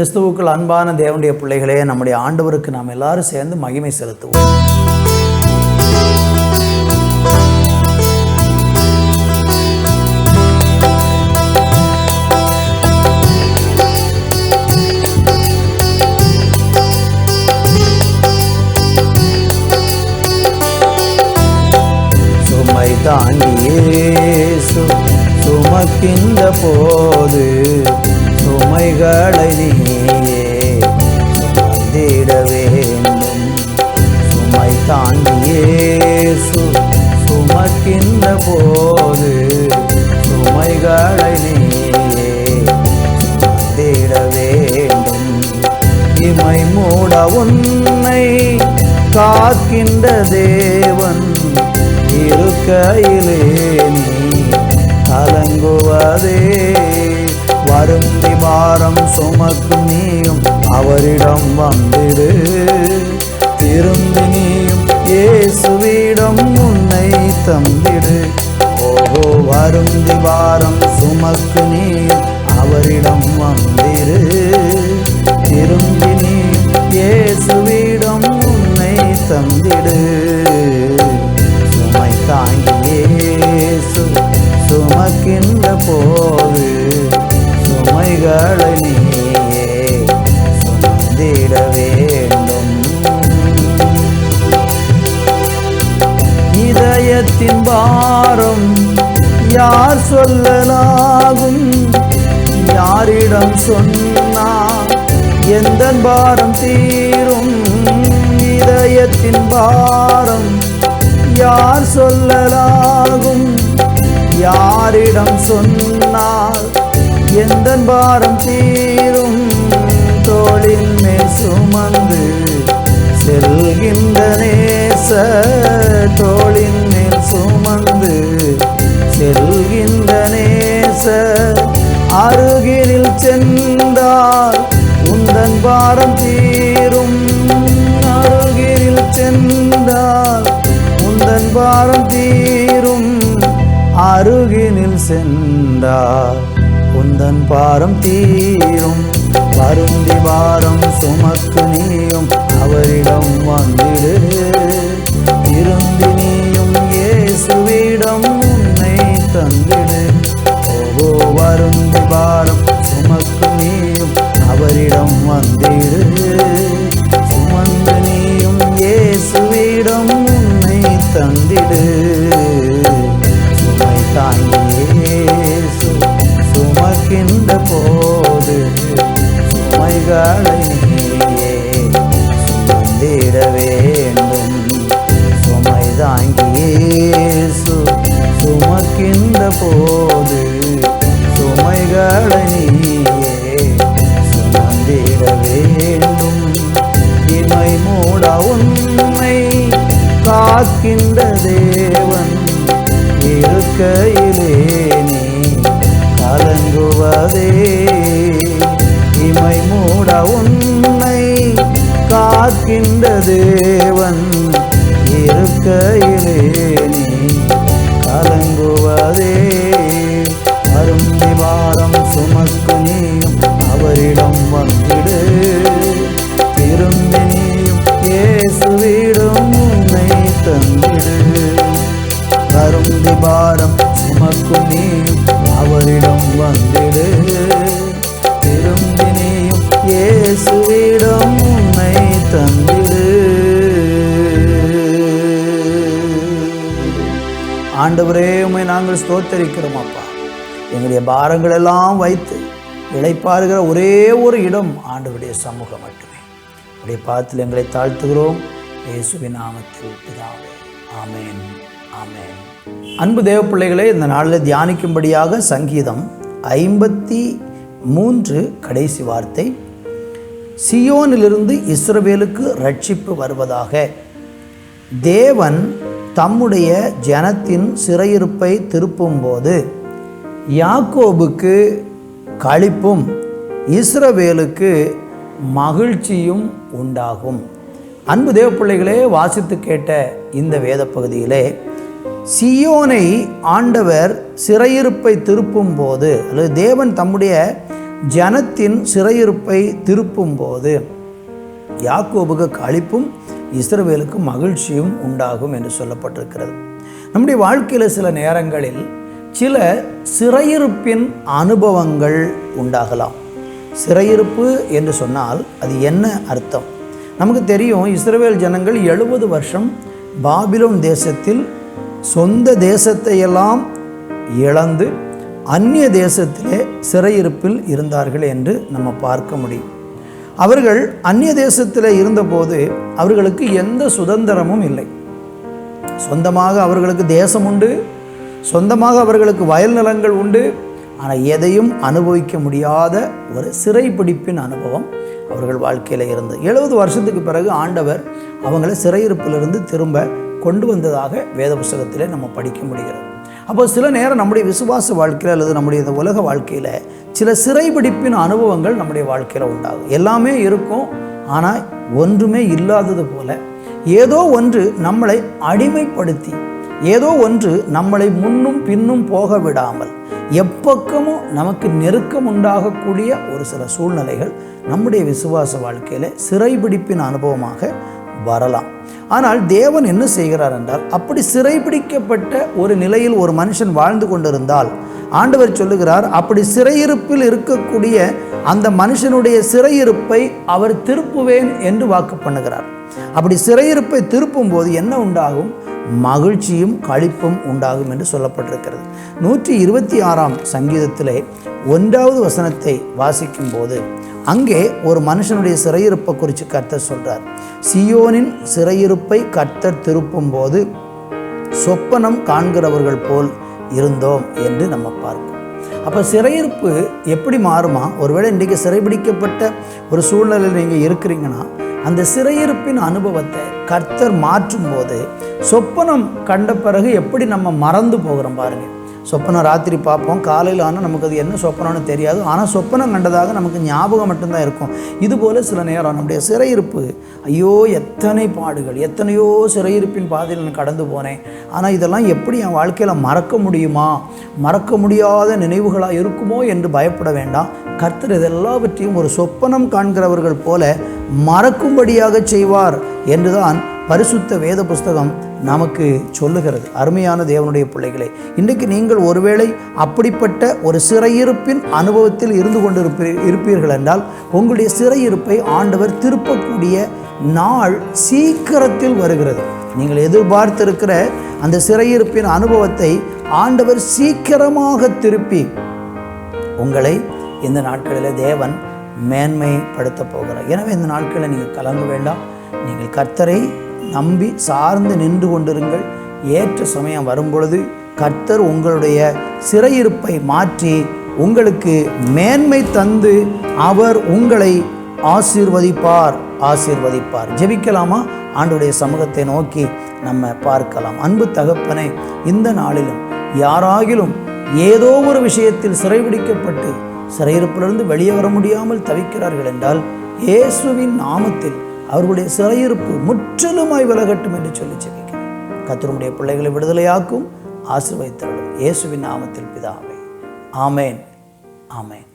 கிறிஸ்துவுக்குள் அன்பான தேவனுடைய பிள்ளைகளே நம்முடைய ஆண்டவருக்கு நாம் எல்லாரும் சேர்ந்து மகிமை செலுத்துவோம். தாண்டியே சுமக்கின்ற போது சுமைகளை நீயே சுமந்திட வேண்டும். சுமை தாங்கியேசு சுமக்கின்ற போது சுமைகளை நீயே சுமந்திட வேண்டும். இமை மூட உன்னை காக்கின்ற தேவன் இருக்கையிலே நீ கலங்குவதே அருந்தி பாரம் சுமக்கும் நீயும் அவரிடம் வந்திடு திரும்பி நீயும் இயேசுவிடம் உன்னை தந்திடு. ஓஹோ அருந்தி பாரம் சுமக்கு நீயும் அவரிடம் வந்திரு. திரும்பி நீ இயேசுவிடம் உன்னை தந்திடு. சுமை தாங்கியே சுமக்கின்ற போ சுமைகளை நீயே சுமந்திட வேண்டும். இதயத்தின் பாரம் யார் சொல்லலாகும்? யாரிடம் சொன்னா எந்த பாரம் தீரும்? இதயத்தின் பாரம் யார் சொல்லலாகும்? யாரிடம் சொன்னால் எந்த பாரம் தீரும்? தோளின் மேல் சுமந்து செல்கின்ற நேச தோளின் மேல் சுமந்து செல்கின்ற நேச அருகில் சென்றால் உந்தன் பாரம் தீரும். அருகில் சென்றால் உந்தன் பாரம் தீரும். அருகினில் சென்றால் உந்தன் பாரம் தீரும். வருந்தி பாரம் சுமக்கு நீயும். அவரிடம் வந்திடு. திரும்பி நீயும் இயேசுவிடம் உன்னை தந்திடு. ஓ வருந்தி பாரம் போது சுமைகளை நீயே சுமந்திட வேண்டும். சுமை தாங்கியேசு சுமக்கின்ற போது சுமைகளை நீயே சுமந்திட வேண்டும். இமை மூட உண்மை காக்கின்றதே காக்கின்ற தேவன். இருக்கையிலே நீ கலங்குவதே. அருந்தி பாரம் சுமக்கு நீயும் அவரிடம் வந்திடு. திரும்பி நீயும் இயேசுவிடம் ஆண்டவரே உண்மை நாங்கள் ஸ்தோத்தரிக்கிறோம் அப்பா. எங்களுடைய பாரங்கள் எல்லாம் வைத்து இழைப்பாருகிற ஒரே ஒரு இடம் ஆண்டவருடைய சமூகம் மட்டுமே. உடைய பார்த்து எங்களை தாழ்த்துகிறோம். இயேசுவின் நாமத்தில் பிதாவே. ஆமேன். ஆமேன். அன்பு தேவ பிள்ளைகளை இந்த நாளில் தியானிக்கும்படியாக சங்கீதம் ஐம்பத்தி மூன்று கடைசி வார்த்தை. சியோனிலிருந்து இஸ்ரவேலுக்கு ரட்சிப்பு வருவதாக தேவன் தம்முடைய ஜனத்தின் சிறையிருப்பை திருப்பும்போது யாக்கோபுக்கு களிப்பும் இஸ்ரவேலுக்கு மகிழ்ச்சியும் உண்டாகும். அன்பு தேவ பிள்ளைகளே வாசித்து கேட்ட இந்த வேத பகுதியிலே சியோனை ஆண்டவர் சிறையிருப்பை திருப்பும் போது அல்லது தேவன் தம்முடைய ஜனத்தின் சிறையிருப்பை திருப்பும்போது யாக்கோபுக்கு களிப்பும் இஸ்ரவேலுக்கு மகிழ்ச்சியும் உண்டாகும் என்று சொல்லப்பட்டிருக்கிறது. நம்முடைய வாழ்க்கையில் சில நேரங்களில் சில சிறையிருப்பின் அனுபவங்கள் உண்டாகலாம். சிறையிருப்பு என்று சொன்னால் அது என்ன அர்த்தம்? நமக்கு தெரியும் இஸ்ரவேல் ஜனங்கள் எழுபது வருஷம் பாபிலோன் தேசத்தில் சொந்த தேசத்தையெல்லாம் இழந்து அந்நிய தேசத்திலே சிறையிருப்பில் இருந்தார்கள் என்று நம்ம பார்க்க முடியும். அவர்கள் அந்நிய தேசத்தில் இருந்தபோது அவர்களுக்கு எந்த சுதந்திரமும் இல்லை. சொந்தமாக அவர்களுக்கு தேசம் உண்டு சொந்தமாக அவர்களுக்கு வயல் நிலங்கள் உண்டு. ஆனால் எதையும் அனுபவிக்க முடியாத ஒரு சிறைப்பிடிப்பின் அனுபவம் அவர்கள் வாழ்க்கையில் இருந்தது. எழுபது வருஷத்துக்கு பிறகு ஆண்டவர் அவங்கள சிறையிருப்பிலிருந்து திரும்ப கொண்டு வந்ததாக வேத புஸ்தகத்திலே நம்ம படிக்க முடிகிறது. அப்போ சில நேரம் நம்முடைய விசுவாச வாழ்க்கையில் அல்லது நம்முடைய இந்த உலக வாழ்க்கையில் சில சிறைபிடிப்பின் அனுபவங்கள் நம்முடைய வாழ்க்கையில் உண்டாகும். எல்லாமே இருக்கும். ஆனால் ஒன்றுமே இல்லாதது போல ஏதோ ஒன்று நம்மளை அடிமைப்படுத்தி ஏதோ ஒன்று நம்மளை முன்னும் பின்னும் போக விடாமல் எப்பக்கமும் நமக்கு நெருக்கம் உண்டாகக்கூடிய ஒரு சில சூழ்நிலைகள் நம்முடைய விசுவாச வாழ்க்கையில் சிறைபிடிப்பின் அனுபவமாக வரலாம். ஆனால் தேவன் என்ன செய்கிறார் என்றால் அப்படி சிறைபிடிக்கப்பட்ட ஒரு நிலையில் ஒரு மனுஷன் வாழ்ந்து கொண்டிருந்தால் ஆண்டவர் சொல்லுகிறார் அப்படி சிறையிருப்பில் இருக்கக்கூடிய அந்த மனுஷனுடைய சிறையிருப்பை அவர் திருப்புவேன் என்று வாக்கு பண்ணுகிறார். அப்படி சிறையிருப்பை திருப்பும் போது என்ன உண்டாகும்? மகிழ்ச்சியும் களிப்பும் உண்டாகும் என்று சொல்லப்பட்டிருக்கிறது. நூற்றி இருபத்தி ஆறாம் சங்கீதத்திலே ஒன்றாவது வசனத்தை வாசிக்கும் போது அங்கே ஒரு மனுஷனுடைய சிறையிருப்பை குறித்து கர்த்தர் சொல்கிறார் சியோனின் சிறையிருப்பை கர்த்தர் திருப்பும் போது சொப்பனம் காண்கிறவர்கள் போல் இருந்தோம் என்று நம்ம பார்க்கும். அப்போ சிறையிருப்பு எப்படி மாறுமா? ஒருவேளை இன்றைக்கு சிறைபிடிக்கப்பட்ட ஒரு சூழ்நிலையில் நீங்கள் இருக்கிறீங்கன்னா அந்த சிறையிருப்பின் அனுபவத்தை கர்த்தர் மாற்றும் போது சொப்பனம் கண்ட பிறகு எப்படி நம்ம மறந்து போகிறோம் பாருங்கள் சொப்பனம் ராத்திரி பார்ப்போம் காலையில் ஆனால் நமக்கு அது என்ன சொப்பனம்னு தெரியாது. ஆனால் சொப்பனம் கண்டதாக நமக்கு ஞாபகம் மட்டும்தான் இருக்கும். இதுபோல் சில நேரம் நம்முடைய சிறையிருப்பு ஐயோ எத்தனை பாடுகள் எத்தனையோ சிறையிருப்பின் பாதையில் நான் கடந்து போனேன். ஆனால் இதெல்லாம் எப்படி என் வாழ்க்கையில் மறக்க முடியுமா? மறக்க முடியாத நினைவுகளாக இருக்குமோ என்று பயப்பட வேண்டாம். கர்த்தர் இதெல்லாவற்றையும் ஒரு சொப்பனம் காண்கிறவர்கள் போல மறக்கும்படியாக செய்வார் என்றுதான் பரிசுத்த வேத புஸ்தகம் நமக்கு சொல்லுகிறது. அருமையான தேவனுடைய பிள்ளைகளை இன்றைக்கு நீங்கள் ஒருவேளை அப்படிப்பட்ட ஒரு சிறையிருப்பின் அனுபவத்தில் இருந்து கொண்டு இருப்பீர்கள் என்றால் உங்களுடைய சிறையிருப்பை ஆண்டவர் திருப்பக்கூடிய நாள் சீக்கிரத்தில் வருகிறது. நீங்கள் எதிர்பார்த்திருக்கிற அந்த சிறையிருப்பின் அனுபவத்தை ஆண்டவர் சீக்கிரமாக திருப்பி உங்களை இந்த நாட்களில் தேவன் மேன்மைப்படுத்த போகிறார். எனவே இந்த நாட்களில் நீங்கள் கலங்க வேண்டாம். நீங்கள் கர்த்தரை நம்பி சார்ந்து நின்று கொண்டிருங்கள். ஏற்ற சமயம் வரும்பொழுது கர்த்தர் உங்களுடைய சிறையிருப்பை மாற்றி உங்களுக்கு மேன்மை தந்து அவர் உங்களை ஆசீர்வதிப்பார் ஆசீர்வதிப்பார். ஜெபிக்கலாமா? ஆண்டுடைய சமூகத்தை நோக்கி நம்ம பார்க்கலாம். அன்பு தகப்பனை இந்த நாளிலும் யாராகிலும் ஏதோ ஒரு விஷயத்தில் சிறைபிடிக்கப்பட்டு சிறையிருப்பிலிருந்து வெளியே வர முடியாமல் தவிக்கிறார்கள் என்றால் இயேசுவின் நாமத்தில் அவர்களுடைய சிறையிருப்பு முற்றிலுமாய் விலகட்டும் என்று சொல்லி ஜெபிக்கிறேன் கத்தருடைய பிள்ளைகளை விடுதலையாக்கும் ஆசிர்வதித்தவர்களும் இயேசுவின் நாமத்தில் பிதாவே. ஆமேன். ஆமேன்.